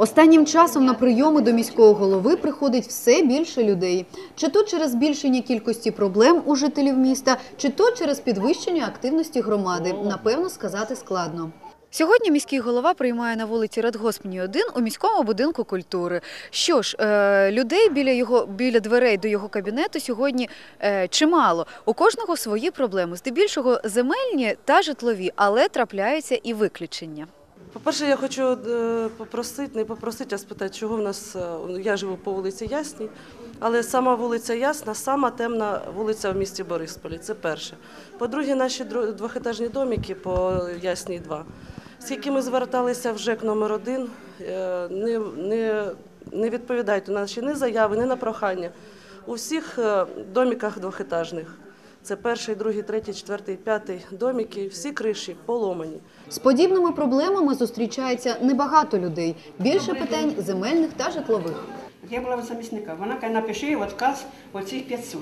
Останнім часом на прийоми до міського голови приходить все більше людей. Чи то через збільшення кількості проблем у жителів міста, чи то через підвищення активності громади, напевно, сказати складно. Сьогодні міський голова приймає на вулиці Радгоспні 1 у міському будинку культури. Що ж, е, людей біля його біля дверей до його кабінету сьогодні е, чимало. У кожного свої проблеми, здебільшого земельні та житлові, але трапляються і виключення. По-перше, я хочу е, попросити, не попросити, а спитати, чого в нас, е, я живу по вулиці Ясній, але сама вулиця Ясна, сама темна вулиця в місті Борисполі, це перше. По-друге, наші двохетажні домики по Ясній 2. Скільки ми зверталися в ЖЕК номер 1 не, не, не відповідають на наші ні заяви, ні на прохання. У всіх е, домиках двохетажних. Це перший, другий, третій, четвертий, п'ятий домики, всі криші поломані. З подібними проблемами зустрічається небагато людей. Більше питань земельних та житлових. Я була в замісника. Вона каже, напиши отказ оцих 500.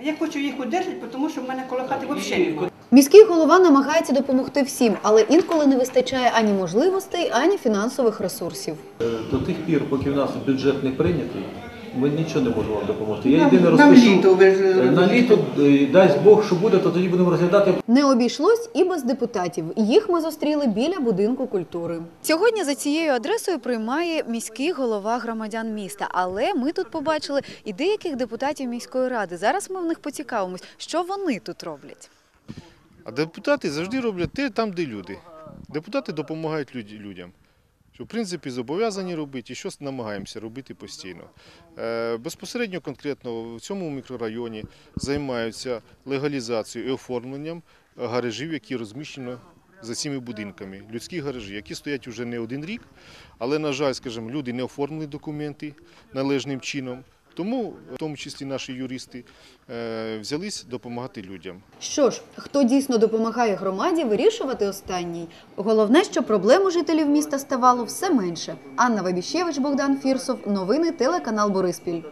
Я хочу їх удержати, тому що в мене коло хати взагалі немає. Міський голова намагається допомогти всім, але інколи не вистачає ані можливостей, ані фінансових ресурсів. Е, До тих пір, поки в нас бюджет не прийнятий, ми нічого не можемо вам допомогти. Я єдине нам розпишу літо ви ж- е, на літо, е, дасть Бог, що буде, то тоді будемо розглядати. Не обійшлось і без депутатів. Їх ми зустріли біля будинку культури. Сьогодні за цією адресою приймає міський голова громадян міста. Але ми тут побачили і деяких депутатів міської ради. Зараз ми в них поцікавимось, що вони тут роблять. А депутати завжди роблять те там, де люди. Депутати допомагають люд- людям. Що, в принципі, зобов'язані робити і щось намагаємося робити постійно. Е, безпосередньо конкретно в цьому мікрорайоні займаються легалізацією і оформленням гаражів, які розміщені за цими будинками. Людські гаражі, які стоять вже не один рік, але, на жаль, скажімо, люди не оформили документи належним чином. Тому, в тому числі наші юристи, е, взялись допомагати людям. Що ж, хто дійсно допомагає громаді вирішувати останній? Головне, що проблем у жителів міста ставало все менше. Анна Вабіщевич, Богдан Фірсов. Новини телеканал Бориспіль.